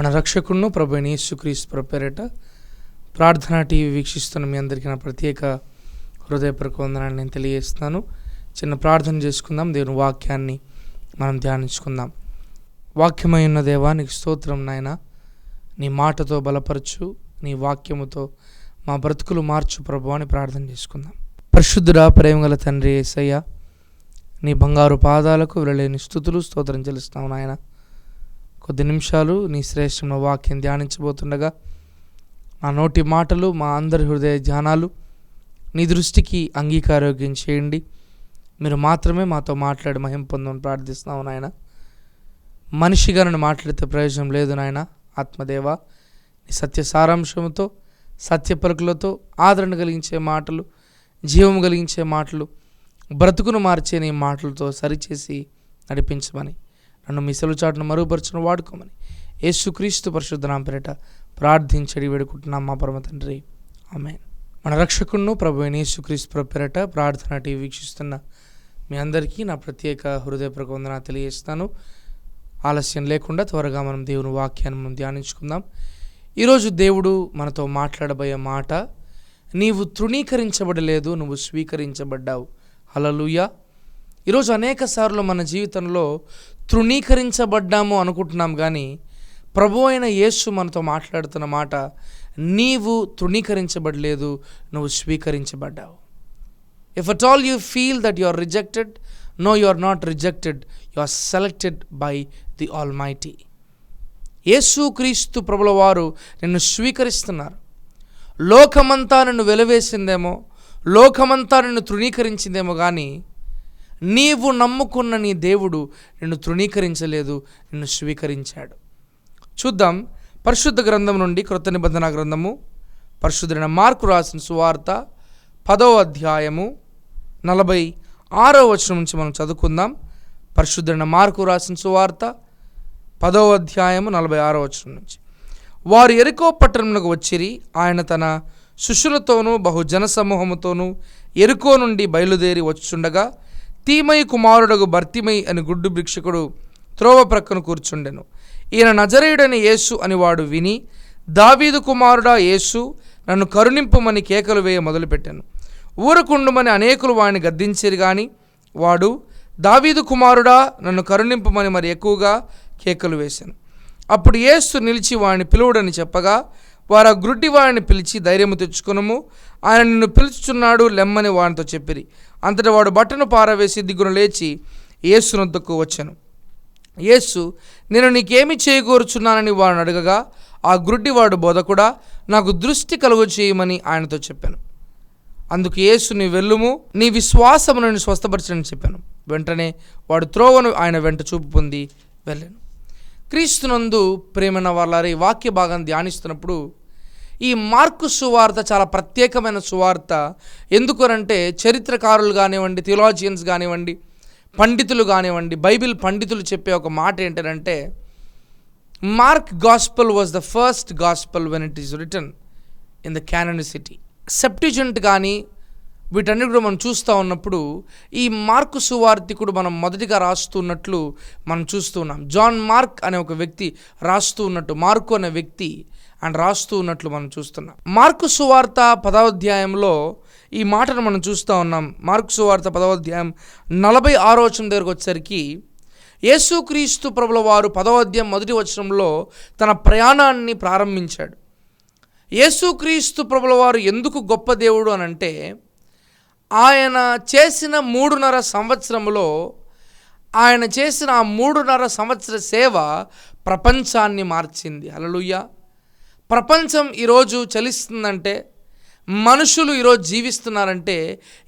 మన రక్షకును ప్రభు యేసుక్రీస్తు ప్రపేరట ప్రార్థన టీవీ వీక్షిస్తున్న మీ అందరికీ నా ప్రత్యేక హృదయపూర్వక వందనాన్ని నేను తెలియజేస్తున్నాను. చిన్న ప్రార్థన చేసుకుందాం. దేవుని వాక్యాన్ని మనం ధ్యానించుకుందాం. వాక్యమై ఉన్న దేవానికి స్తోత్రం నాయన. నీ మాటతో బలపరచు నీ వాక్యముతో మా బ్రతుకులు మార్చు ప్రభు అని ప్రార్థన చేసుకుందాం. పరిశుద్ధుడా ప్రేమగల తండ్రి ఏసయ్య నీ బంగారు పాదాలకు వెళ్ళలేని స్థుతులు స్తోత్రం చెల్లిస్తాం నాయన. కొద్ది నిమిషాలు నీ శ్రేష్టమైన వాక్యం ధ్యానించబోతుండగా నా నోటి మాటలు మా అందరి హృదయ ధ్యానాలు నీ దృష్టికి అంగీకారోగ్యం చేయండి. మీరు మాత్రమే మాతో మాట్లాడి మహిం పొందమని ప్రార్థిస్తున్నాము నాయన. మనిషిగా నన్ను మాట్లాడితే ప్రయోజనం లేదు నాయన. ఆత్మదేవ నీ సత్య సారాంశంతో సత్య పలుకులతో ఆదరణ కలిగించే మాటలు జీవం కలిగించే మాటలు బ్రతుకును మార్చే నీ మాటలతో సరిచేసి నడిపించమని నన్ను మీ సెలవు చాటును మరుగుపరచును వాడుకోమని. యేసుక్రీస్తు పరిశుద్ధనాం పేరిట ప్రార్థించడి వేడుకుంటున్నాం మా పరమ తండ్రి. ఆమె మన రక్షకును ప్రభు యేసుక్రీస్తు పేరిట ప్రార్థన టీవీ వీక్షిస్తున్న మీ అందరికీ నా ప్రత్యేక హృదయపూర్వక వందన తెలియజేస్తాను ఆలస్యం లేకుండా త్వరగా మనం దేవుని వాక్యాన్ని మనం ధ్యానించుకుందాం. ఈరోజు దేవుడు మనతో మాట్లాడబోయే మాట నీవు తృణీకరించబడలేదు నువ్వు స్వీకరించబడ్డావు. హలలుయ ఈరోజు అనేక సార్లు మన జీవితంలో తృణీకరించబడ్డాము అనుకుంటున్నాం కానీ ప్రభు అయిన యేసు మనతో మాట్లాడుతున్న మాట నీవు తృణీకరించబడలేదు నువ్వు స్వీకరించబడ్డావు. If at all you feel that you are rejected no you are not rejected you are selected by the almighty Yesu Kreestu ప్రభుల వారు నిన్ను స్వీకరిస్తున్నారు. లోకమంతా నిన్ను వెలవేసిందేమో లోకమంతా నిన్ను తృణీకరించిందేమో కానీ నీవు నమ్ముకున్న నీ దేవుడు నిన్ను తృణీకరించలేదు నిన్ను స్వీకరించాడు. చూద్దాం పరిశుద్ధ గ్రంథం నుండి క్రొత్త నిబంధన గ్రంథము పరిశుద్ధుడైన మార్కు రాసిన సువార్త పదో అధ్యాయము నలభై ఆరో వచనం నుంచి మనం చదువుకుందాం. పరిశుద్ధుడైన మార్కు రాసిన సువార్త పదో అధ్యాయము నలభై ఆరో వచనం నుంచి. వారు ఎరుకో పట్టణంలోకి వచ్చిరి ఆయన తన శిష్యులతోనూ బహుజన సమూహముతోనూ ఎరుకో నుండి బయలుదేరి వచ్చుండగా తీమై కుమారుడగు భర్తిమై అని గుడ్డు భిక్షకుడు త్రోవ ప్రక్కన కూర్చుండెను. ఈయన నజరేయుడని యేసు అని వాడు విని దావీదు కుమారుడా యేసు నన్ను కరుణింపుమని కేకలు వేయ మొదలుపెట్టాను. ఊరకుండుమని అనేకులు వాడిని గద్దించిరి గాని వాడు దావీదు కుమారుడా నన్ను కరుణింపుమని మరి ఎక్కువగా కేకలు వేశాను అప్పుడు యేసు నిలిచి వాడిని పిలువుడని చెప్పగా వారు ఆ గ్రుడ్డి వాడిని పిలిచి ధైర్యము తెచ్చుకునము. ఆయన నిన్ను పిలుచుచున్నాడు లెమ్మని వానితో చెప్పిరి. అంతటి వాడు బట్టను పారవేసి దిగున లేచి యేసునొద్దకు వచ్చాను. యేసు నేను నీకేమి చేయకూరుచున్నానని వాడిని అడగగా ఆ గుడ్డివాడు బోధకుడా నాకు దృష్టి కలుగు చేయమని ఆయనతో చెప్పాను. అందుకు యేసు నీ వెళ్ళుము నీ విశ్వాసము నేను స్వస్థపరచని చెప్పాను. వెంటనే వాడు త్రోవను ఆయన వెంట చూపు పొంది వెళ్ళాను. క్రీస్తునందు ప్రేమైన వాళ్ళ వాక్య భాగాన్ని ధ్యానిస్తున్నప్పుడు ఈ మార్కు సువార్త చాలా ప్రత్యేకమైన సువార్త. ఎందుకనంటే చరిత్రకారులు కానివ్వండి థియలాజియన్స్ కానివ్వండి పండితులు కానివ్వండి బైబిల్ పండితులు చెప్పే ఒక మాట ఏంటంటే Mark gospel was the first gospel when it is return in the canonicity septuagint కానీ వీటన్ని కూడా మనం చూస్తూ ఉన్నప్పుడు ఈ మార్కు సువార్తికుడు మనం మొదటిగా రాస్తున్నట్లు మనం చూస్తూ ఉన్నాం. జాన్ మార్క్ అనే ఒక వ్యక్తి రాస్తూ ఉన్నట్టు మార్కు అనే వ్యక్తి ఆయన రాస్తూ ఉన్నట్లు మనం చూస్తున్నాం. మార్కు సువార్త పదవాధ్యాయంలో ఈ మాటను మనం చూస్తూ ఉన్నాం. మార్కు సువార్త పదవాధ్యాయం నలభై ఆరో వచనం దగ్గరకు వచ్చేసరికి యేసుక్రీస్తు ప్రభుల వారు పదవాధ్యాయం మొదటి వచనంలో తన ప్రయాణాన్ని ప్రారంభించాడు. యేసుక్రీస్తు ప్రభుల వారు ఎందుకు గొప్ప దేవుడు అని అంటే ఆయన చేసిన మూడున్నర సంవత్సరంలో ఆయన చేసిన ఆ మూడున్నర సంవత్సర సేవ ప్రపంచాన్ని మార్చింది. అలలుయ్యా ప్రపంచం ఈరోజు చలిస్తుందంటే మనుషులు ఈరోజు జీవిస్తున్నారంటే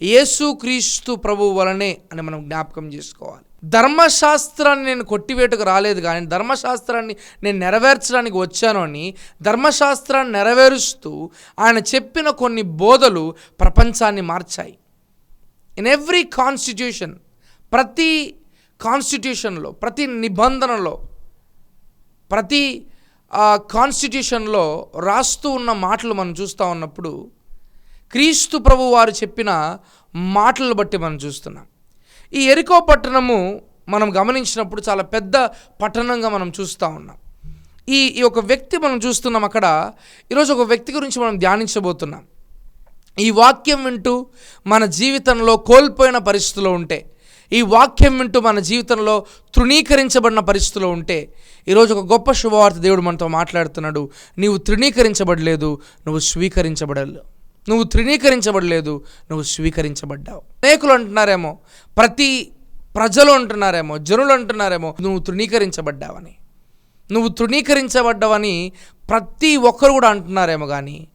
యేసుక్రీస్తు ప్రభు వలనే అని మనం జ్ఞాపకం చేసుకోవాలి. ధర్మశాస్త్రాన్ని నేను కొట్టివేటకు రాలేదు కానీ ధర్మశాస్త్రాన్ని నేను నెరవేర్చడానికి వచ్చాను అని ధర్మశాస్త్రాన్ని నెరవేరుస్తూ ఆయన చెప్పిన కొన్ని బోధలు ప్రపంచాన్ని మార్చాయి. ఇన్ ఎవ్రీ కాన్స్టిట్యూషన్ ప్రతి కాన్స్టిట్యూషన్లో ప్రతి నిబంధనలో ప్రతి కాన్స్టిట్యూషన్లో రాస్తూ ఉన్న మాటలు మనం చూస్తూ ఉన్నప్పుడు క్రీస్తు ప్రభు వారు చెప్పిన మాటలను బట్టి మనం చూస్తున్నాం. ఈ ఎరికో పట్టణము మనం గమనించినప్పుడు చాలా పెద్ద పట్టణంగా మనం చూస్తూ ఉన్నాం. ఈ ఈ ఒక వ్యక్తి మనం చూస్తున్నాం అక్కడ. ఈరోజు ఒక వ్యక్తి గురించి మనం ధ్యానించబోతున్నాం. ఈ వాక్యం వింటూ మన జీవితంలో కోల్పోయిన పరిస్థితిలో ఉంటే ఈ వాక్యం వింటూ మన జీవితంలో తృణీకరించబడిన పరిస్థితిలో ఉంటే ఈరోజు ఒక గొప్ప శుభవార్త దేవుడు మనతో మాట్లాడుతున్నాడు. నీవు తృణీకరించబడలేదు నువ్వు స్వీకరించబడలేదు. నువ్వు తృణీకరించబడలేదు నువ్వు స్వీకరించబడ్డావు. అనేకులు అంటున్నారేమో ప్రతి ప్రజలు అంటున్నారేమో జనులు అంటున్నారేమో నువ్వు తృణీకరించబడ్డావని. నువ్వు తృణీకరించబడ్డావని ప్రతి ఒక్కరు కూడా అంటున్నారేమో కానీ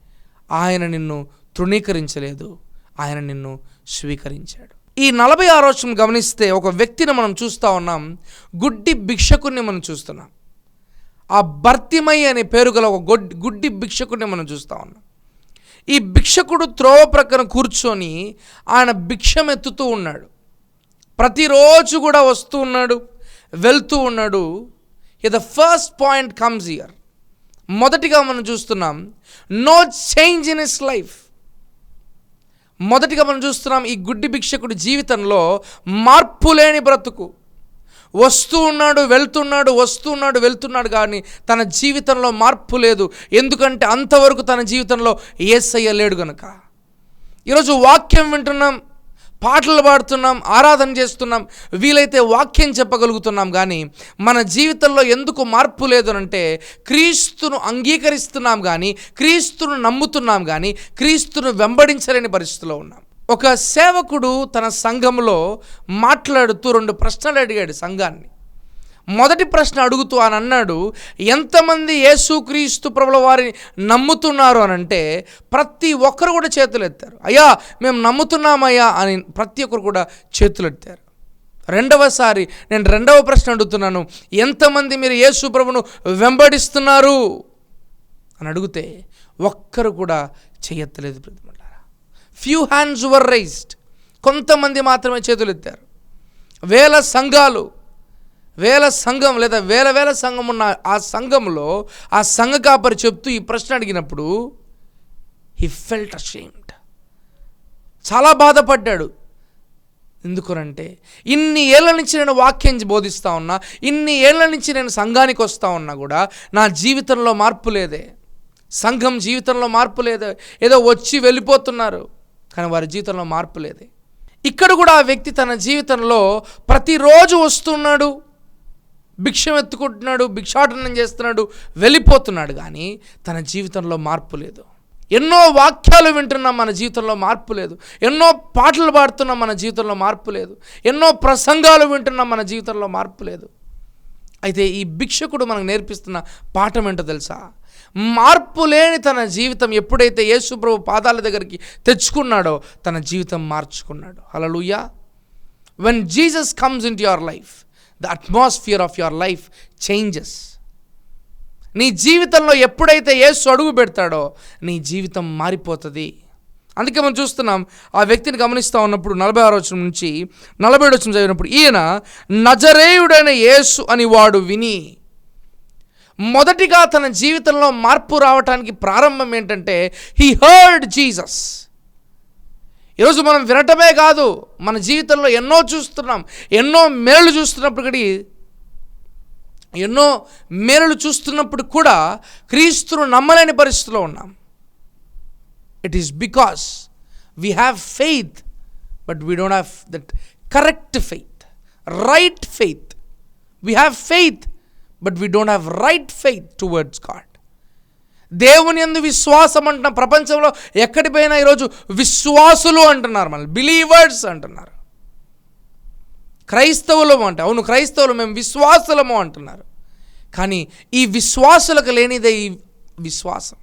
ఆయన నిన్ను తృణీకరించలేదు ఆయన నిన్ను స్వీకరించాడు. ఈ నలభై ఆరో వచనం గమనిస్తే ఒక వ్యక్తిని మనం చూస్తూ ఉన్నాం. గుడ్డి భిక్షకుని మనం చూస్తున్నాం. ఆ భర్తిమై అనే పేరు గల ఒక గొడ్డి గుడ్డి భిక్షకుడిని మనం చూస్తూ ఉన్నాం. ఈ భిక్షకుడు త్రోవ ప్రక్కన కూర్చొని ఆయన భిక్షమెత్తుతూ ఉన్నాడు. ప్రతిరోజు కూడా వస్తూ ఉన్నాడు వెళ్తూ ఉన్నాడు. The first point comes here మొదటిగా మనం చూస్తున్నాం no change in his life మొదటిగా మనం చూస్తున్నాం ఈ గుడ్డి భిక్షకుడి జీవితంలో మార్పు లేని బ్రతుకు. వస్తూ ఉన్నాడు వెళ్తున్నాడు వస్తూ ఉన్నాడు వెళ్తున్నాడు కానీ తన జీవితంలో మార్పు లేదు. ఎందుకంటే అంతవరకు తన జీవితంలో ఏసయ్య లేడు గనుక. ఈరోజు వాక్యం వింటున్నాం. పాటలు పాడుతున్నాం ఆరాధన చేస్తున్నాం వీలైతే వాక్యం చెప్పగలుగుతున్నాం కానీ మన జీవితంలో ఎందుకు మార్పు లేదు అంటే క్రీస్తును అంగీకరిస్తున్నాం కానీ క్రీస్తును నమ్ముతున్నాం కానీ క్రీస్తును వెంబడించలేని పరిస్థితిలో ఉన్నాం. ఒక సేవకుడు తన సంఘంలో మాట్లాడుతూ రెండు ప్రశ్నలు అడిగాడు సంఘాన్ని. మొదటి ప్రశ్న అడుగుతూ అని అన్నాడు ఎంతమంది యేసుక్రీస్తు ప్రభుల వారిని నమ్ముతున్నారు అని అంటే ప్రతి ఒక్కరు కూడా చేతులు ఎత్తారు. అయ్యా మేము నమ్ముతున్నామయ్యా అని ప్రతి ఒక్కరు కూడా చేతులు ఎత్తారు. రెండవసారి నేను రెండవ ప్రశ్న అడుగుతున్నాను ఎంతమంది మీరు యేసు ప్రభును వెంబడిస్తున్నారు? అని అడిగితే ఒక్కరు కూడా చేయత్తలేదు ప్రతిమంటారా. ఫ్యూ హ్యాండ్స్ వర్ రైజ్డ్ కొంతమంది మాత్రమే చేతులు ఎత్తారు. వేల సంఘాలు వేల సంఘం లేదా వేల వేల సంఘం ఉన్న ఆ సంఘంలో ఆ సంఘ కాపరి చెప్తూ ఈ ప్రశ్న అడిగినప్పుడు హీ ఫెల్ట్ అషేమ్డ్ చాలా బాధపడ్డాడు. ఎందుకునంటే ఇన్ని ఏళ్ళ నుంచి నేను వాక్యం బోధిస్తూ ఉన్నా ఇన్ని ఏళ్ళ నుంచి నేను సంఘానికి వస్తూ ఉన్నా కూడా నా జీవితంలో మార్పు లేదే. సంఘం జీవితంలో మార్పు లేదే. ఏదో వచ్చి వెళ్ళిపోతున్నారు కానీ వారి జీవితంలో మార్పు లేదే. ఇక్కడ కూడా ఆ వ్యక్తి తన జీవితంలో ప్రతిరోజు వస్తున్నాడు. భిక్షం ఎత్తుకుంటున్నాడు భిక్షాటనం చేస్తున్నాడు వెళ్ళిపోతున్నాడు కానీ తన జీవితంలో మార్పు లేదు. ఎన్నో వాక్యాలు వింటున్నాం మన జీవితంలో మార్పు లేదు. ఎన్నో పాటలు పాడుతున్నాం మన జీవితంలో మార్పు లేదు. ఎన్నో ప్రసంగాలు వింటున్నాం మన జీవితంలో మార్పు లేదు. అయితే ఈ భిక్షకుడు మనకు నేర్పిస్తున్న పాఠం ఏంటో తెలుసా? మార్పు లేని తన జీవితం ఎప్పుడైతే యేసుప్రభు పాదాల దగ్గరికి తెచ్చుకున్నాడో తన జీవితం మార్చుకున్నాడు. Hallelujah when Jesus comes in your life the atmosphere of your life changes నీ జీవితంలో ఎప్పుడైతే యేసు అడుగు పెడతాడో నీ జీవితం మారిపోతుంది. అందుకే మనం చూస్తున్నాం ఆ వ్యక్తిని గమనిస్తూ ఉన్నప్పుడు నలభై ఆరు వచ్చిన నుంచి నలభై ఏడు వచ్చిన చదివినప్పుడు ఈయన నజరేయుడైన యేసు అని వాడు విని మొదటిగా తన జీవితంలో మార్పు రావటానికి ప్రారంభం ఏంటంటే హీ హర్డ్ జీసస్ ఈరోజు మనం వినటమే కాదు మన జీవితంలో ఎన్నో చూస్తున్నాం ఎన్నో మేలు చూస్తున్నప్పటికీ ఎన్నో మేలు చూస్తున్నప్పుడు కూడా క్రీస్తును నమ్మలేని పరిస్థితిలో ఉన్నాం. It is because we have faith but we don't have that correct faith right faith we have faith but we don't have right faith towards God దేవుని ఎందు విశ్వాసం అంటున్న ప్రపంచంలో ఎక్కడిపోయినా ఈరోజు విశ్వాసులు అంటున్నారు మళ్ళీ బిలీవర్స్ అంటున్నారు. క్రైస్తవులము అంటే అవును క్రైస్తవులు మేము విశ్వాసులము అంటున్నారు. కానీ ఈ విశ్వాసులకు లేనిదే ఈ విశ్వాసం.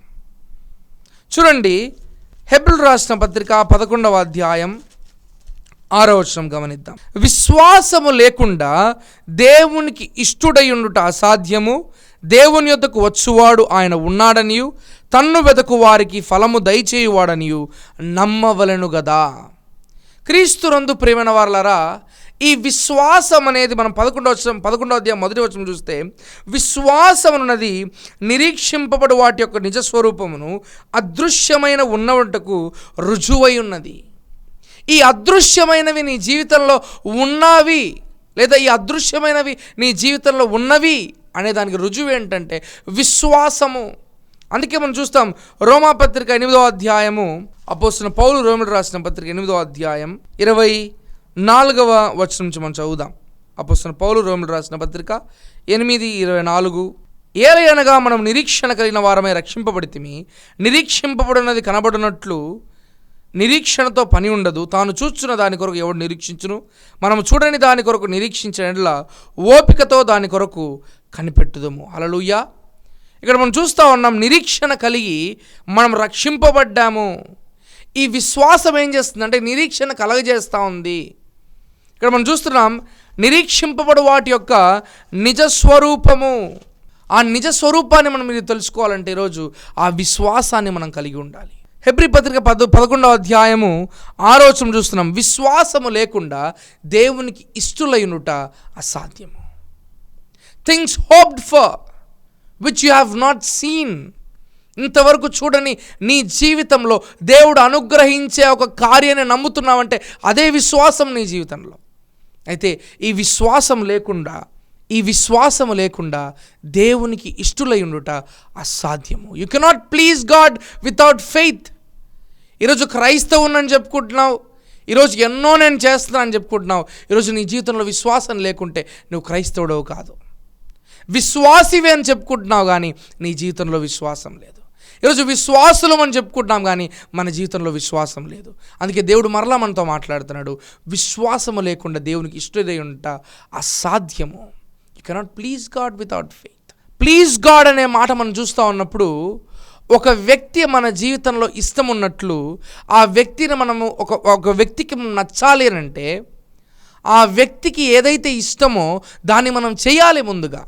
చూడండి హెబ్రిల్ రాసిన పత్రిక పదకొండవ అధ్యాయం ఆరో వచనం గమనిద్దాం. విశ్వాసము లేకుండా దేవునికి ఇష్టుడయుండుట అసాధ్యము? దేవుని యొద్దకు వచ్చువాడు ఆయన ఉన్నాడనియు తన్ను వెదకు వారికి ఫలము దయచేయువాడనియు నమ్మవలెను గదా. క్రీస్తురందు ప్రేమైన వాళ్ళరా ఈ విశ్వాసం అనేది మనం పదకొండవ వచనం పదకొండవ అధ్యాయం మొదటి వచనం చూస్తే విశ్వాసం అన్నది నిరీక్షింపబడి వాటి యొక్క నిజస్వరూపమును అదృశ్యమైన ఉన్నవంటకు రుజువై ఉన్నది ఈ అదృశ్యమైనవి నీ జీవితంలో ఉన్నవి లేదా ఈ అదృశ్యమైనవి నీ జీవితంలో ఉన్నవి అనే దానికి రుజువు ఏంటంటే విశ్వాసము. అందుకే మనం చూస్తాం రోమా పత్రిక ఎనిమిదో అధ్యాయము అపోస్తున్న పౌలు రోమిడు రాసిన పత్రిక ఎనిమిదో అధ్యాయం ఇరవై నాలుగవ వచనం నుంచి మనం చదువుదాం. అపోస్తున్న పౌలు రోమిడు రాసిన పత్రిక ఎనిమిది ఇరవై నాలుగు. ఏలయనగా మనం నిరీక్షణ కలిగిన వారమే రక్షింపబడితిమి. నిరీక్షింపబడినది కనబడినట్లు నిరీక్షణతో పని ఉండదు. తాను చూస్తున్న దాని కొరకు ఎవడు నిరీక్షించును? మనం చూడని దాని కొరకు నిరీక్షించిన ఓపికతో దాని కొరకు కనిపెట్టుదము. అలలుయ్యా ఇక్కడ మనం చూస్తూ ఉన్నాం నిరీక్షణ కలిగి మనం రక్షింపబడ్డాము. ఈ విశ్వాసం ఏం చేస్తుందంటే నిరీక్షణ కలగజేస్తూ ఉంది. ఇక్కడ మనం చూస్తున్నాం నిరీక్షింపబడు వాటి యొక్క నిజ స్వరూపము. ఆ నిజ స్వరూపాన్ని మనం మీరు తెలుసుకోవాలంటే ఈరోజు ఆ విశ్వాసాన్ని మనం కలిగి ఉండాలి. హెబ్రి పత్రిక పద పదకొండవ అధ్యాయము ఆరోచన చూస్తున్నాం విశ్వాసము లేకుండా దేవునికి ఇష్టలైనట అసాధ్యము. Things hoped for which you have not seen ఇంతవరకు చూడని నీ జీవితంలో దేవుడు అనుగ్రహించే ఒక కార్యాన్ని నమ్ముతున్నావంటే అదే విశ్వాసం నీ జీవితంలో. అయితే ఈ విశ్వాసం లేకుండా ఈ విశ్వాసం లేకుండా దేవునికి ఇష్టలై ఉండుట అసాధ్యము. You cannot please God without faith ఈరోజు క్రైస్తవునని చెప్పుకుంటున్నావు. ఈరోజు ఎన్నో నేను చేస్తున్నాను చెప్పుకుంటున్నావు. ఈరోజు నీ జీవితంలో విశ్వాసం లేకుంటే నువ్వు క్రైస్తవుడవు కాదు. విశ్వాసివే అని చెప్పుకుంటున్నావు కానీ నీ జీవితంలో విశ్వాసం లేదు. ఈరోజు విశ్వాసులం అని చెప్పుకుంటున్నాం కానీ మన జీవితంలో విశ్వాసం లేదు. అందుకే దేవుడు మరలా మనతో మాట్లాడుతున్నాడు. విశ్వాసము లేకుండా దేవునికి ఇష్టదై ఉంట అసాధ్యము. You cannot please God without faith please God అనే మాట మనం చూస్తూ ఉన్నప్పుడు ఒక వ్యక్తి మన జీవితంలో ఇష్టం ఉన్నట్లు ఆ వ్యక్తిని మనము ఒక ఒక వ్యక్తికి నచ్చాలి అని అంటే ఆ వ్యక్తికి ఏదైతే ఇష్టమో దాన్ని మనం చేయాలి ముందుగా.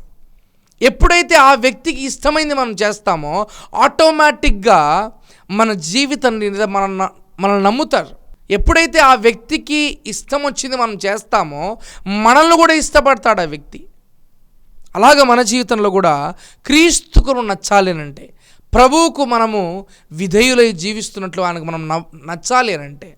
ఎప్పుడైతే ఆ వ్యక్తికి ఇష్టమైంది మనం చేస్తామో ఆటోమేటిక్గా మన జీవితాన్ని మన మనల్ని నమ్ముతారు. ఎప్పుడైతే ఆ వ్యక్తికి ఇష్టం వచ్చింది మనం చేస్తామో మనల్ని కూడా ఇష్టపడతాడు ఆ వ్యక్తి. అలాగ మన జీవితంలో కూడా క్రీస్తుకు నచ్చాలి అంటే ప్రభువుకు మనము విధేయులై జీవిస్తున్నట్లు ఆయనకు మనం నవ్- నచ్చాలి అంటే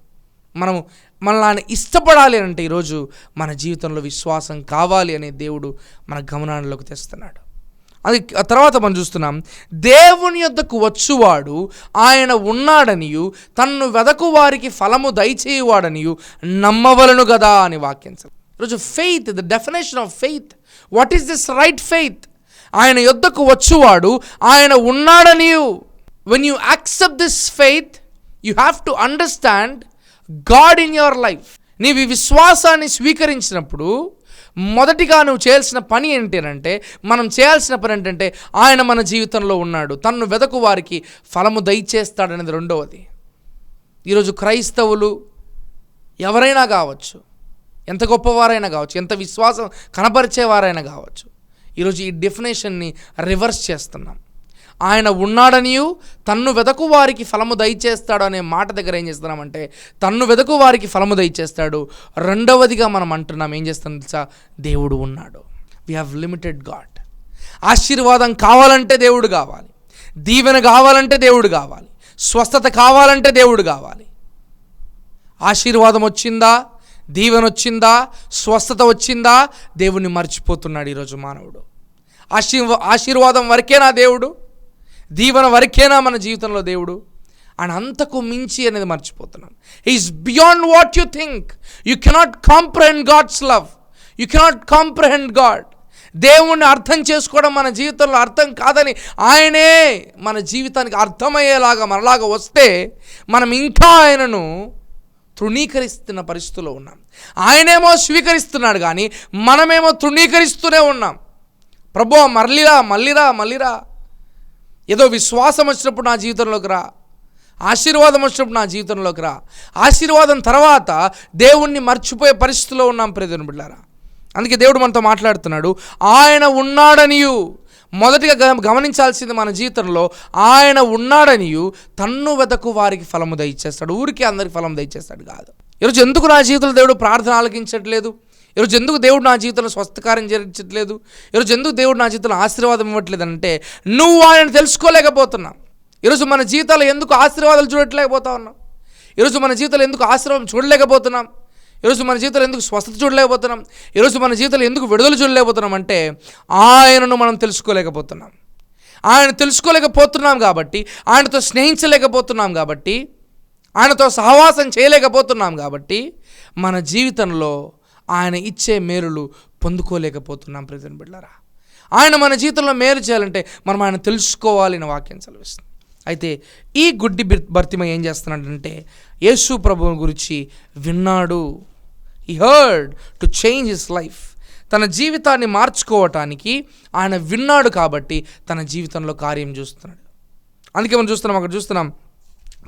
మనము మనల్ని ఆయన ఇష్టపడాలి అని అంటే ఈరోజు మన జీవితంలో విశ్వాసం కావాలి అనే దేవుడు మన గమనాల్లోకి తెస్తున్నాడు. అది తర్వాత మనం చూస్తున్నాం. దేవుని యొద్దకు వచ్చువాడు ఆయన ఉన్నాడనియు తన్ను వెదకు వారికి ఫలము దయచేయువాడనియు నమ్మవలను కదా అని వాక్యం ఈరోజు faith the definition of faith what is this right faith ఆయన యొద్దకు వచ్చువాడు ఆయన ఉన్నాడనియు. When you accept this faith you have to understand God in your life నీవి విశ్వాసాన్ని స్వీకరించినప్పుడు మొదటిగా నువ్వు చేయాల్సిన పని ఏంటి అని అంటే మనం చేయాల్సిన పని ఏంటంటే ఆయన మన జీవితంలో ఉన్నాడు. తన్ను వెదకు వారికి ఫలము దయచేస్తాడనేది రెండవది. ఈరోజు క్రైస్తవులు ఎవరైనా కావచ్చు ఎంత గొప్పవారైనా కావచ్చు ఎంత విశ్వాసం కనపరిచేవారైనా కావచ్చు ఈరోజు ఈ డెఫినేషన్ని రివర్స్ చేస్తున్నాం. ఆయన ఉన్నాడనియు తన్ను వెదకు వారికి ఫలము దయచేస్తాడు అనే మాట దగ్గర ఏం చేస్తున్నామంటే తన్ను వెదకు వారికి ఫలము దయచేస్తాడు. రెండవదిగా మనం అంటున్నాం ఏం చేస్తాం తెలుసా? దేవుడు ఉన్నాడు. వి హ్యావ్ లిమిటెడ్ గాడ్ ఆశీర్వాదం కావాలంటే దేవుడు కావాలి. దీవెన కావాలంటే దేవుడు కావాలి. స్వస్థత కావాలంటే దేవుడు కావాలి. ఆశీర్వాదం వచ్చిందా? దీవెన వచ్చిందా? స్వస్థత వచ్చిందా? దేవుణ్ణి మర్చిపోతున్నాడు ఈరోజు మానవుడు. ఆశీర్వ ఆశీర్వాదం వరకే నా దేవుడు? దీవెన వరకేనా మన జీవితంలో దేవుడు? అండ్ అంతకు మించి అనేది మర్చిపోతున్నాం. Is beyond what you think you cannot comprehend God's love you cannot comprehend God దేవుణ్ణి అర్థం చేసుకోవడం మన జీవితంలో అర్థం కాదని ఆయనే మన జీవితానికి అర్థమయ్యేలాగా మనలాగా వస్తే మనం ఇంకా ఆయనను తృణీకరిస్తున్న పరిస్థితిలో ఉన్నాం. ఆయనేమో స్వీకరిస్తున్నాడు కానీ మనమేమో తృణీకరిస్తూనే ఉన్నాం. ప్రభు మరలిరా మళ్ళీరా మళ్ళీరా. ఏదో విశ్వాసం వచ్చినప్పుడు నా జీవితంలోకి రా. ఆశీర్వాదం వచ్చినప్పుడు నా జీవితంలోకి రా. ఆశీర్వాదం తర్వాత దేవుణ్ణి మర్చిపోయే పరిస్థితిలో ఉన్నాం ప్రియదేవుని బిళ్ళారా అందుకే దేవుడు మనతో మాట్లాడుతున్నాడు. ఆయన ఉన్నాడనియు. మొదటిగా గమనించాల్సింది మన జీవితంలో ఆయన ఉన్నాడనియు తన్ను వెతకు వారికి ఫలము దయచేస్తాడు. ఊరికి అందరికి ఫలం దయచేస్తాడు కాదు. ఈరోజు ఎందుకు నా జీవితంలో దేవుడు ప్రార్థన ఆలకించట్లేదు? ఈరోజు ఎందుకు దేవుడు నా జీవితంలో స్వస్థకారం జరిగించట్లేదు? ఈరోజు ఎందుకు దేవుడు నా జీవితంలో ఆశీర్వాదం ఇవ్వట్లేదు అంటే నువ్వు ఆయన తెలుసుకోలేకపోతున్నావు. ఈరోజు మన జీవితాలు ఎందుకు ఆశీర్వాదాలు చూడట్లేకపోతా ఉన్నాం ఈరోజు మన జీవితంలో ఎందుకు ఆశీర్వాదం చూడలేకపోతున్నాం? ఈరోజు మన జీవితంలో ఎందుకు స్వస్థత చూడలేకపోతున్నాం? ఈరోజు మన జీవితంలో ఎందుకు విడుదల చూడలేకపోతున్నాం అంటే ఆయనను మనం తెలుసుకోలేకపోతున్నాం. ఆయన తెలుసుకోలేకపోతున్నాం కాబట్టి ఆయనతో స్నేహించలేకపోతున్నాం కాబట్టి ఆయనతో సహవాసం చేయలేకపోతున్నాం కాబట్టి మన జీవితంలో ఆయన ఇచ్చే మేలులు పొందుకోలేకపోతున్నాం ప్రజెంట్ బిడ్డారా ఆయన మన జీవితంలో మేలు చేయాలంటే మనం ఆయన తెలుసుకోవాలి అని వాక్యం చదివిస్తుంది అయితే ఈ గుడ్డి భర్తిమ ఏం చేస్తున్నాడంటే యేసు ప్రభు గురించి విన్నాడు. He heard to change his life తన జీవితాన్ని మార్చుకోవటానికి ఆయన విన్నాడు కాబట్టి తన జీవితంలో కార్యం చూస్తున్నాడు. అందుకే మనం చూస్తున్నాం అక్కడ చూస్తున్నాం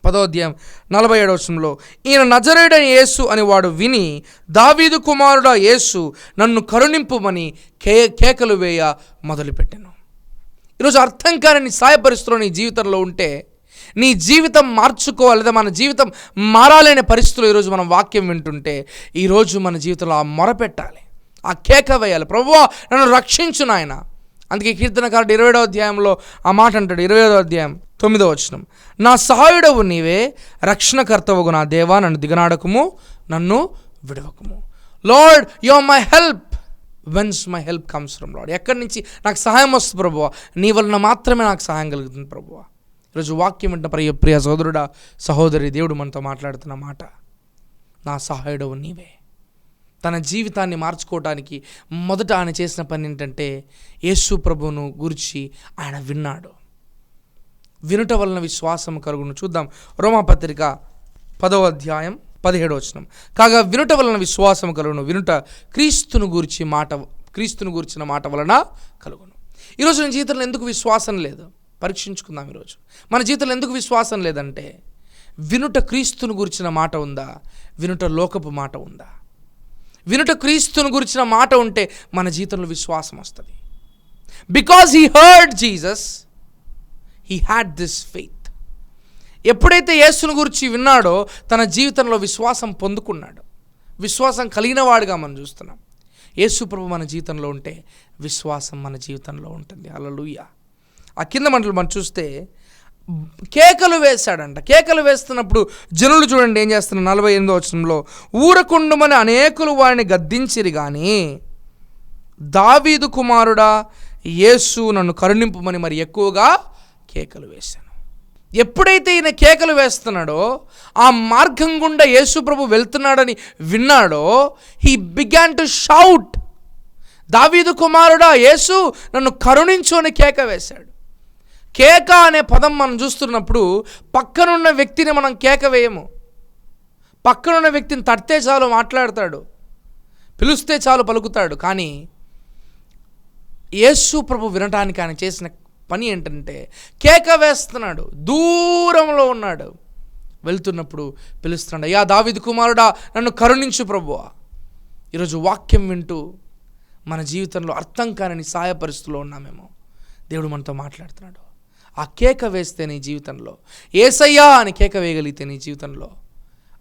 పదోధ్యాయం నలభై ఏడవ ఈయన నజరేడని యేసు అని వాడు విని దావీదు కుమారుడా యేసు నన్ను కరుణింపుమని కే కేకలు వేయ మొదలుపెట్టాను. ఈరోజు అర్థం కాని నీ సాయపరిస్థితులు నీ జీవితంలో ఉంటే నీ జీవితం మార్చుకోవాలి లేదా మన జీవితం మారాలనే పరిస్థితులు ఈరోజు మనం వాక్యం వింటుంటే ఈరోజు మన జీవితంలో ఆ మొరపెట్టాలి. ఆ కేక వేయాలి. ప్రభువా నన్ను రక్షించు నాయనా. అందుకే కీర్తనకారుడు ఇరవైడో అధ్యాయంలో ఆ మాట అంటాడు ఇరవైదో అధ్యాయం తొమ్మిదో వచనం. నా సహాయుడవు నీవే రక్షణకర్తవుగు నా దేవా నన్ను దిగనాడకము నన్ను విడవకము. Lord you are my help whence my help comes from Lord ఎక్కడి నుంచి? నాకు సహాయం వస్తుంది ప్రభువ. నీ వలన మాత్రమే నాకు సహాయం కలుగుతుంది ప్రభువ. ఈరోజు వాక్యం వింట ప్రియ ప్రియ సోదరుడా సహోదరి దేవుడు మనతో మాట్లాడుతున్న మాట నా సహాయుడవు నీవే. తన జీవితాన్ని మార్చుకోవటానికి మొదట ఆయన చేసిన పని ఏంటంటే యేసు ప్రభువును గురించి ఆయన విన్నాడు. వినుట వలన విశ్వాసం కలుగును. చూద్దాం. రోమాపత్రిక పదవ అధ్యాయం పదిహేడవ వచనం. కాగా వినుట వలన విశ్వాసం కలుగును. వినుట క్రీస్తును గూర్చి మాట క్రీస్తును గూర్చిన మాట వలన కలుగును. ఈరోజు మన జీవితంలో ఎందుకు విశ్వాసం లేదు? పరీక్షించుకుందాం ఈరోజు మన జీవితంలో ఎందుకు విశ్వాసం లేదంటే వినుట క్రీస్తును గురించిన మాట ఉందా? వినుట లోకపు మాట ఉందా? వినుట క్రీస్తును గురించిన మాట ఉంటే మన జీవితంలో విశ్వాసం వస్తుంది. Because he heard Jesus he had this faith ఎప్పుడైతే యేసును గురించి విన్నాడో తన జీవితంలో విశ్వాసం పొందుకున్నాడు. విశ్వాసం కలిగిన వాడుగా మనం చూస్తున్నాం. యేసు ప్రభు మన జీవితంలో ఉంటే విశ్వాసం మన జీవితంలో ఉంటుంది. అలలుయ ఆ కింద మంటలు మనం చూస్తే కేకలు వేశాడంట. కేకలు వేస్తున్నప్పుడు జనులు చూడండి ఏం చేస్తున్నారు? నలభై ఎనిమిదో వచనంలో ఊరకుండమని అనేకులు వారిని గద్దించిరి కానీ దావీదు కుమారుడా యేసు నన్ను కరుణింపుమని మరి ఎక్కువగా కేకలు వేశాను. ఎప్పుడైతే ఈయన కేకలు వేస్తున్నాడో ఆ మార్గం గుండా యేసు ప్రభు వెళ్తున్నాడని విన్నాడో హీ బిగ్యాన్ టు షౌట్ దావీదు కుమారుడా యేసు నన్ను కరుణించు అని కేక వేశాడు. కేక అనే పదం మనం చూస్తున్నప్పుడు పక్కనున్న వ్యక్తిని మనం కేక వేయము. పక్కనున్న వ్యక్తిని తడితే చాలు మాట్లాడతాడు. పిలుస్తే చాలు పలుకుతాడు. కానీ యేసు ప్రభు వినటానికి ఆయన చేసిన పని ఏంటంటే కేక వేస్తున్నాడు. దూరంలో ఉన్నాడు. వెళ్తున్నప్పుడు పిలుస్తున్నాడు అయ్యా దావిది కుమారుడా నన్ను కరుణించు ప్రభువా. ఈరోజు వాక్యం వింటూ మన జీవితంలో అర్థం కాని సాయ పరిస్థితుల్లో ఉన్నామేమో. దేవుడు మనతో మాట్లాడుతున్నాడు. ఆ కేక వేస్తే నీ జీవితంలో. ఏసయ్యా అని కేక వేయగలిగితే నీ జీవితంలో.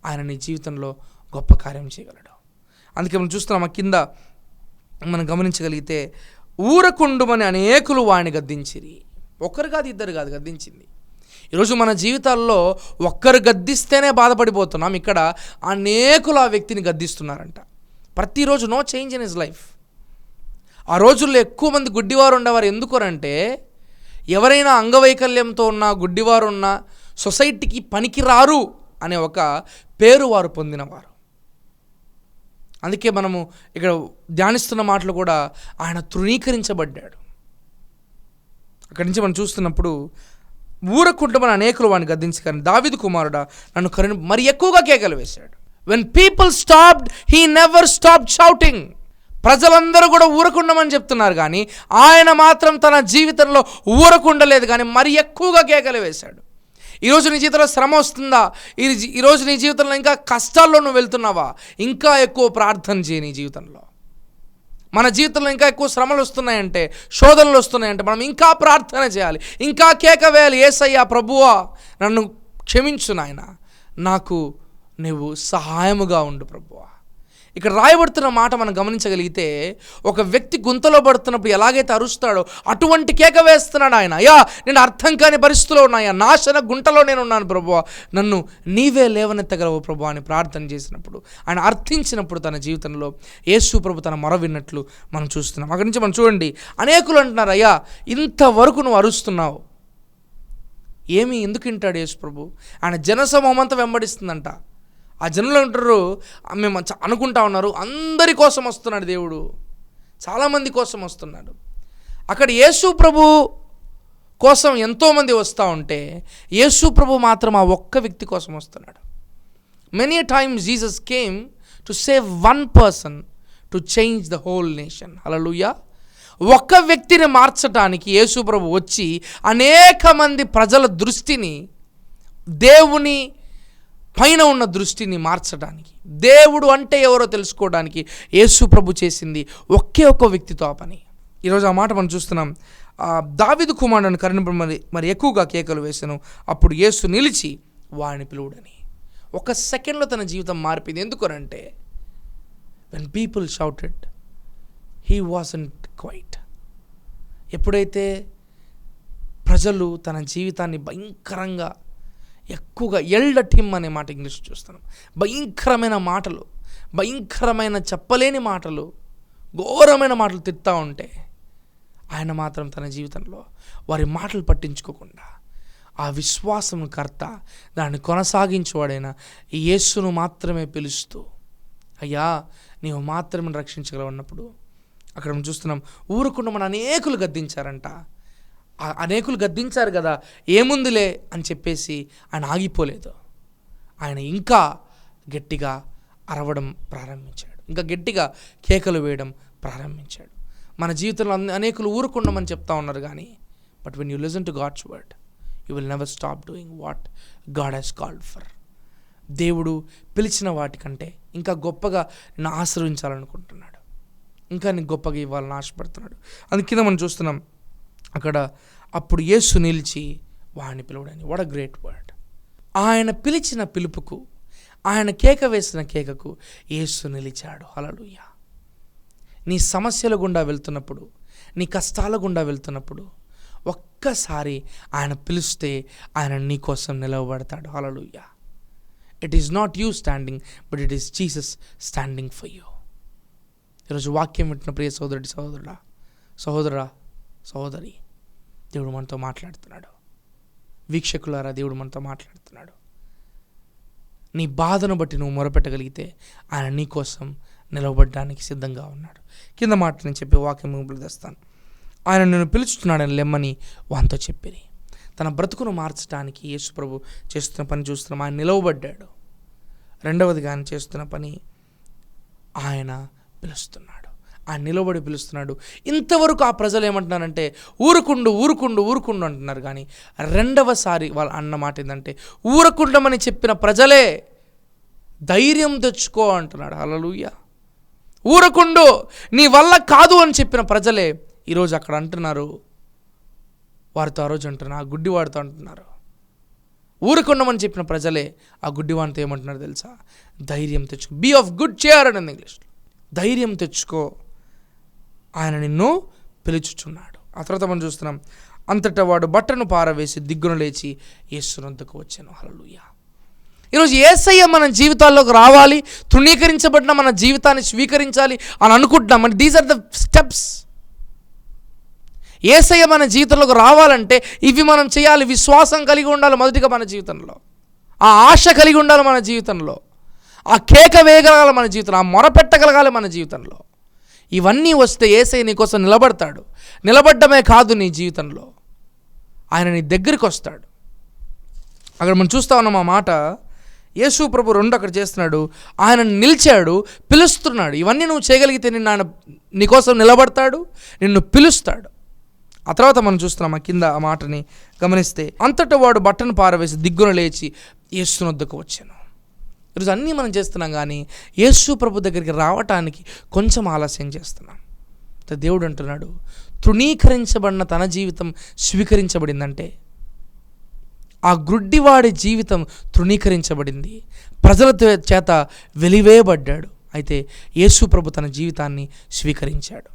ఆయన నీ జీవితంలో గొప్ప కార్యం చేయగలడు. అందుకే మనం చూస్తున్నాం ఆ కింద మనం గమనించగలిగితే ఊరకుండుమని అనేకులు వాడిని గద్దించిరి. ఒకరు కాదు ఇద్దరు కాదు గద్దించింది. ఈరోజు మన జీవితాల్లో ఒక్కరు గద్దిస్తేనే బాధపడిపోతున్నాం. ఇక్కడ అనేకులు ఆ వ్యక్తిని గద్దిస్తున్నారంట. ప్రతిరోజు no change in his life. ఆ రోజుల్లో ఎక్కువ మంది గుడ్డివారు ఉండేవారు ఎందుకనంటే ఎవరైనా అంగవైకల్యంతో ఉన్న గుడ్డివారు ఉన్న సొసైటీకి పనికిరారు అనే ఒక పేరు వారు పొందినవారు. అందుకే మనము ఇక్కడ ధ్యానిస్తున్న మాటలు కూడా ఆయన తృణీకరించబడ్డాడు. అక్కడి నుంచి మనం చూస్తున్నప్పుడు ఊరకుంటమని అనేకులు వాడిని గద్దించి కానీ దావిదు కుమారుడా నన్ను కరుణ మరి ఎక్కువగా కేకలు వేశాడు. When people stopped he never stop shouting ప్రజలందరూ కూడా ఊరకుండమని చెప్తున్నారు కానీ ఆయన మాత్రం తన జీవితంలో ఊరకుండలేదు కానీ మరి ఎక్కువగా కేకలు వేశాడు. ఈరోజు నీ జీవితంలో శ్రమ వస్తుందా? ఈ ఈరోజు నీ జీవితంలో ఇంకా కష్టాల్లో నువ్వు వెళ్తున్నావా? ఇంకా ఎక్కువ ప్రార్థన చేయి నీ జీవితంలో. మన జీవితంలో ఇంకా ఎక్కువ శ్రమలు వస్తున్నాయంటే శోధనలు వస్తున్నాయంటే మనం ఇంకా ప్రార్థన చేయాలి. ఇంకా కేక వేయాలి. ఏసయ్యా ప్రభువా నన్ను క్షమించు నాయన. నాకు నువ్వు సహాయముగా ఉండు ప్రభువా. ఇక్కడ రాయబడుతున్న మాట మనం గమనించగలిగితే ఒక వ్యక్తి గుంతలో పడుతున్నప్పుడు ఎలాగైతే అరుస్తాడో అటువంటి కేక వేస్తున్నాడు ఆయన. అయ్యా నేను అర్థం కాని పరిస్థితిలో ఉన్నాయా నాశన గుంటలో నేను ఉన్నాను ప్రభు నన్ను నీవే లేవనెత్తగలవు ప్రభు అని ప్రార్థన చేసినప్పుడు ఆయన అర్థించినప్పుడు తన జీవితంలో యేసు ప్రభు తన మొర విన్నట్లు మనం చూస్తున్నాం. అక్కడి నుంచి మనం చూడండి అనేకులు అంటున్నారు అయ్యా ఇంతవరకు నువ్వు అరుస్తున్నావు. ఏమి? ఎందుకు వింటాడు యేసు ప్రభు? ఆయన జనసమూహం అంతా వెంబడిస్తుందంట. ఆ జనులు అంటారు "ఆ, మేము అనుకుంటా ఉన్నారు అందరి కోసం వస్తున్నాడు దేవుడు. చాలామంది కోసం వస్తున్నాడు. అక్కడ యేసు ప్రభు కోసం ఎంతోమంది వస్తూ ఉంటే యేసు ప్రభు మాత్రం ఆ ఒక్క వ్యక్తి కోసం వస్తున్నాడు. Many times Jesus came to save one person to change the whole nation hallelujah ఒక్క వ్యక్తిని మార్చటానికి యేసు ప్రభు వచ్చి అనేక మంది ప్రజల దృష్టిని దేవుని పైన ఉన్న దృష్టిని మార్చడానికి దేవుడు అంటే ఎవరో తెలుసుకోవడానికి యేసు ప్రభు చేసింది ఒకే ఒక్క వ్యక్తితో ఆ పని. ఈరోజు ఆ మాట మనం చూస్తున్నాం. ఆ దావిదు కుమారుడు కరుణ మరి మరి ఎక్కువగా కేకలు వేసాను అప్పుడు యేసు నిలిచి వాడిని పిలువుడని. ఒక సెకండ్లో తన జీవితం మారిపోయింది. ఎందుకనంటే when people shouted he wasn't quiet ఎప్పుడైతే ప్రజలు తన జీవితాన్ని భయంకరంగా ఎక్కువగా ఎల్డట్ హిమ్ అనే మాట ఇంగ్లీష్ చూస్తున్నాం భయంకరమైన మాటలు భయంకరమైన చెప్పలేని మాటలు ఘోరమైన మాటలు తిట్టా ఉంటే ఆయన మాత్రం తన జీవితంలో వారి మాటలు పట్టించుకోకుండా ఆ విశ్వాసం కర్త దాన్ని కొనసాగించేవాడైన యేసును మాత్రమే పిలుస్తూ అయ్యా నీవు మాత్రమే రక్షించగలవన్నప్పుడు అక్కడ మనం చూస్తున్నాం ఊరుకుండా మన అనేకులు గద్దించారంట. అనేకులు గద్దించారు కదా ఏముందిలే అని చెప్పేసి ఆయన ఆగిపోలేదు. ఆయన ఇంకా గట్టిగా అరవడం ప్రారంభించాడు. ఇంకా గట్టిగా కేకలు వేయడం ప్రారంభించాడు. మన జీవితంలో అన్ని- అనేకులు ఊరుకుండమని చెప్తా ఉన్నారు కానీ but when you listen to God's word you will never stop doing what God he's called for దేవుడు పిలిచిన వాటికంటే ఇంకా గొప్పగా నిన్ను ఆశ్రయించాలనుకుంటున్నాడు. ఇంకా నీకు గొప్పగా ఇవ్వాలని ఆశపడుతున్నాడు. అందుకే మనం చూస్తున్నాం అక్కడ అప్పుడు యేసు నిలిచి వాడిని పిలవడని వాట్ అ గ్రేట్ వర్డ్ ఆయన పిలిచిన పిలుపుకు ఆయన కేక వేసిన కేకకు యేసు నిలిచాడు. హలలుయ నీ సమస్యల గుండా వెళ్తున్నప్పుడు నీ కష్టాల గుండా వెళ్తున్నప్పుడు ఒక్కసారి ఆయన పిలిస్తే ఆయన నీ కోసం నిలవబడతాడు. Hallelujah it is not you standing but it is Jesus standing for you ఈరోజు వాక్యం వింటున్న ప్రియ సోదరుడి సహోదరుడా సహోదరా సోదరి దేవుడు మనతో మాట్లాడుతున్నాడు. వీక్షకులారా దేవుడు మనతో మాట్లాడుతున్నాడు. నీ బాధను బట్టి నువ్వు మొరపెట్టగలిగితే ఆయన నీ కోసం నిలవబడ్డానికి సిద్ధంగా ఉన్నాడు. కింద మాట నేను చెప్పి వాక్యం ముగ్గులు తెస్తాను. ఆయన నేను పిలుచుతున్నాడని లెమ్మని వాంతో చెప్పిరి. తన బ్రతుకును మార్చడానికి యేసుప్రభు చేస్తున్న పని చూస్తున్నాం. ఆయన నిలవబడ్డాడు. రెండవదిగా ఆయన చేస్తున్న పని ఆయన పిలుస్తున్నాడు. ఆ నిలబడి పిలుస్తున్నాడు. ఇంతవరకు ఆ ప్రజలు ఏమంటున్నారంటే ఊరుకుండు ఊరుకుండు ఊరుకుండు అంటున్నారు. కానీ రెండవసారి వాళ్ళు అన్న మాట ఏంటంటే ఊరకుండమని చెప్పిన ప్రజలే ధైర్యం తెచ్చుకో అంటున్నాడు. అలలుయ్య ఊరకుండు నీ వల్ల కాదు అని చెప్పిన ప్రజలే ఈరోజు అక్కడ అంటున్నారు. వారితో ఆ రోజు అంటున్నారు ఆ గుడ్డివాడితో అంటున్నారు. ఊరుకుండమని చెప్పిన ప్రజలే ఆ గుడ్డివానితో ఏమంటున్నారు తెలుసా? ధైర్యం తెచ్చుకో. బీ ఆఫ్ గుడ్ చేయర్ అని ఇంగ్లీష్లో. ధైర్యం తెచ్చుకో. ఆయన నిన్ను పిలుచుచున్నాడు. ఆ తర్వాత మనం చూస్తున్నాం అంతటా వాడు బట్టను పారవేసి దిగ్గున లేచి యేసునంతకు వచ్చాను. హల్లెలూయా. ఈరోజు ఏసయ్య మన జీవితాల్లోకి రావాలి తృణీకరించబడిన మన జీవితాన్ని స్వీకరించాలి అని అనుకుంటున్నాం. అంటే these are the steps Yesayya మన జీవితంలోకి రావాలంటే ఇవి మనం చేయాలి విశ్వాసం కలిగి ఉండాలి మొదటిగా మన జీవితంలో. ఆ ఆశ కలిగి ఉండాలి మన జీవితంలో. ఆ కేక వేయగలగాలి మన జీవితంలో. ఆ మొర పెట్టగలగాలి మన జీవితంలో. ఇవన్నీ వస్తే ఏసై నీకోసం నిలబడతాడు. నిలబడ్డమే కాదు నీ జీవితంలో. ఆయన నీ దగ్గరికి వస్తాడు. అక్కడ మనం చూస్తా ఉన్నాం ఆ మాట. యేసు ప్రభు రెండు అక్కడ చేస్తున్నాడు. ఆయన నిలిచాడు పిలుస్తున్నాడు. ఇవన్నీ నువ్వు చేయగలిగితే నిన్ను ఆయన నీకోసం నిలబడతాడు నిన్ను పిలుస్తాడు. ఆ తర్వాత మనం చూస్తున్నాం ఆ కింద ఆ మాటని గమనిస్తే అంతటా వాడు బట్టను పారవేసి దిగ్గున లేచి యేసునొద్దకు వచ్చాను. ఈరోజు అన్నీ మనం చేస్తున్నాం కానీ యేసు ప్రభు దగ్గరికి రావటానికి కొంచెం ఆలస్యం చేస్తున్నాం. దేవుడు అంటున్నాడు తృణీకరించబడిన తన జీవితం స్వీకరించబడిందంటే ఆ గుడ్డివాడి జీవితం తృణీకరించబడింది. ప్రజల చేత వెలివేయబడ్డాడు. అయితే యేసు ప్రభు తన జీవితాన్ని స్వీకరించాడు.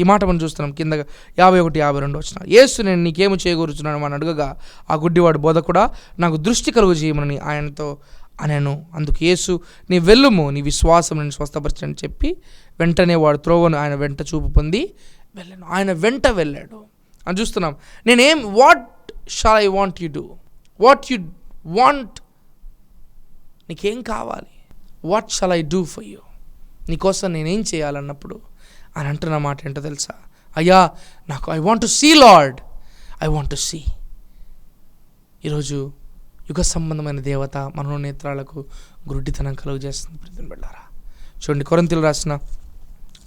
ఈ మాట మనం చూస్తున్నాం కింద యాభై ఒకటి యాభై రెండు వచ్చిన యేసు నేను నీకేమి చేయగూరుచున్నాను అని అడగగా ఆ గుడ్డివాడు బోధ కూడా నాకు దృష్టి కలుగు చేయమని ఆయనతో అనను. అందుకు యేసు నీ వెళ్ళుము నీ విశ్వాసం నేను స్వస్థపరచని చెప్పి వెంటనే వాడు త్రోవను ఆయన వెంట చూపు పొంది వెళ్ళాను. ఆయన వెంట వెళ్ళాడు. అని చూస్తున్నాం. నేనేం what shall I want you do? What you want? నీకేం కావాలి? What shall I do for you? నీకోసం నేనేం చేయాలన్నప్పుడు? అని అంటున్న మాట ఏంటో తెలుసా? అయ్యా నాకు I want to see Lord. I want to see. ఈరోజు యుగ సంబంధమైన దేవత మనోనేత్రాలకు గురుడితనం కలుగు చేస్తుంది ప్రతిని బిడ్డారా. చూడండి కొరంతిలు రాసిన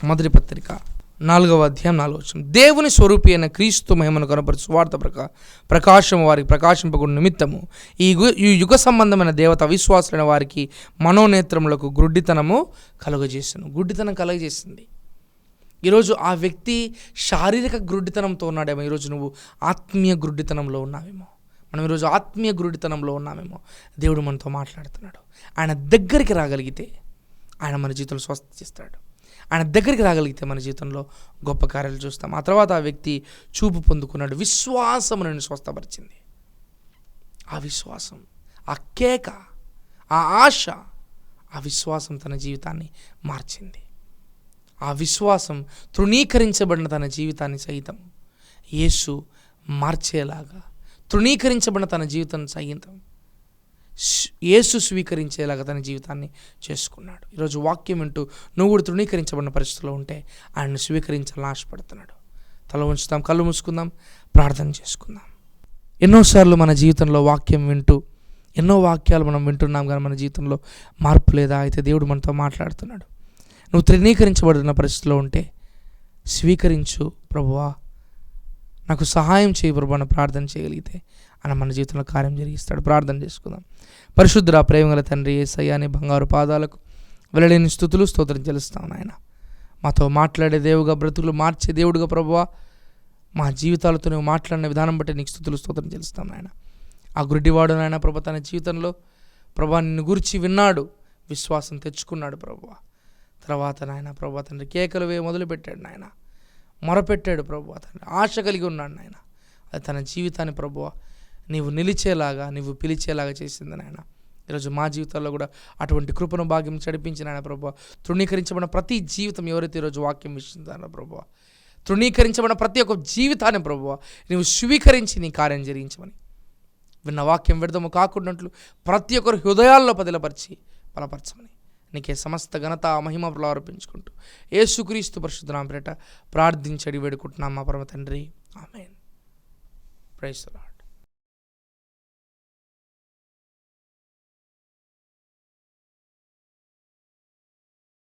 మొదటి పత్రిక నాలుగవ అధ్యాయం నాలుగవ వచ్చిన దేవుని స్వరూపి అయిన క్రీస్తు మహిమను కనపరచు వార్త ప్రకా ప్రకాశం వారికి ప్రకాశింపకుండా నిమిత్తము. ఈ యుగ ఈ యుగ సంబంధమైన దేవత విశ్వాసులైన వారికి మనోనేత్రములకు గుడ్డితనము కలుగజేసాను. గుడ్డితనం కలుగజేసింది. ఈరోజు ఆ వ్యక్తి శారీరక గుడ్డితనంతో ఉన్నాడేమో. ఈరోజు నువ్వు ఆత్మీయ గుడ్డితనంలో ఉన్నావేమో. మనం ఈరోజు ఆత్మీయ గురుడితనంలో ఉన్నామేమో. దేవుడు మనతో మాట్లాడుతున్నాడు. ఆయన దగ్గరికి రాగలిగితే ఆయన మన జీవితంలో స్వస్థ చేస్తాడు. ఆయన దగ్గరికి రాగలిగితే మన జీవితంలో గొప్ప కార్యాలు చూస్తాం. ఆ తర్వాత ఆ వ్యక్తి చూపు పొందుకున్నాడు. విశ్వాసం నన్ను స్వస్థపరిచింది. ఆ విశ్వాసం ఆ కేక ఆ ఆశ ఆ విశ్వాసం తన జీవితాన్ని మార్చింది. ఆ విశ్వాసం తృణీకరించబడిన తన జీవితాన్ని సైతం యేసు మార్చేలాగా తృణీకరించబడిన తన జీవితాన్ని సహితం యేసు స్వీకరించేలాగా తన జీవితాన్ని చేసుకున్నాడు. ఈరోజు వాక్యం వింటూ నువ్వు కూడా తృణీకరించబడిన పరిస్థితిలో ఉంటే ఆయన్ని స్వీకరించాలని ఆశపడుతున్నాడు. తల ఉంచుతాం కళ్ళు మూసుకుందాం ప్రార్థన చేసుకుందాం. ఎన్నోసార్లు మన జీవితంలో వాక్యం వింటూ ఎన్నో వాక్యాలు మనం వింటున్నాం కానీ మన జీవితంలో మార్పు లేదా? అయితే దేవుడు మనతో మాట్లాడుతున్నాడు. నువ్వు తృణీకరించబడిన పరిస్థితిలో ఉంటే స్వీకరించు ప్రభువా. నాకు సహాయం చేయి ప్రభాన ప్రార్థన చేయగలిగితే ఆయన మన జీవితంలో కార్యం జరిగిస్తాడు. ప్రార్థన చేసుకుందాం. పరిశుద్ధ ప్రేమగల తండ్రి ఏ సయ్యాని బంగారు పాదాలకు వెళ్ళలేని స్థుతులు స్తోత్రం చెల్లిస్తాం నాయన. మాతో మాట్లాడే దేవుగా బ్రతుకులు మార్చే దేవుడుగా ప్రభువా మా జీవితాలతో నువ్వు మాట్లాడిన విధానం బట్టి నీకు స్థుతులు స్తోత్రం చెల్లిస్తాం నాయన. ఆ గుడ్డివాడు నాయన ప్రభ తన జీవితంలో ప్రభా నిన్ను గురించి విన్నాడు విశ్వాసం తెచ్చుకున్నాడు ప్రభువా తర్వాత నాయన ప్రభా తండ్రి కేకలు వే మొదలుపెట్టాడు నాయన. మొరపెట్టాడు ప్రభు తండ్రి. ఆశ కలిగి ఉన్నాడు నాయన. అది తన జీవితాన్ని ప్రభువ నీవు నిలిచేలాగా నీవు పిలిచేలాగా చేసింది నాయన. ఈరోజు మా జీవితాల్లో కూడా అటువంటి కృపను భాగ్యం నడిపించిన ఆయన ప్రభు తృణీకరించబడిన ప్రతి జీవితం ఎవరైతే ఈరోజు వాక్యం ఇస్తుందో ప్రభు తృణీకరించబడిన ప్రతి ఒక్క జీవితాన్ని ప్రభు నీవు స్వీకరించి నీ కార్యం జరిగించమని. విన్న వాక్యం విడదము కాకుండాట్లు ప్రతి ఒక్కరు హృదయాల్లో పదిలపరిచి బలపరచమని. నీకే సమస్త ఘనత మహిమ ప్రారంభించుకుంటూ ఏసుక్రీస్తు పరిశుద్ధనామ పేట ప్రార్థించడి వేడుకుంటున్నాం మా పరమ తండ్రి. ఆమెన్. Price lord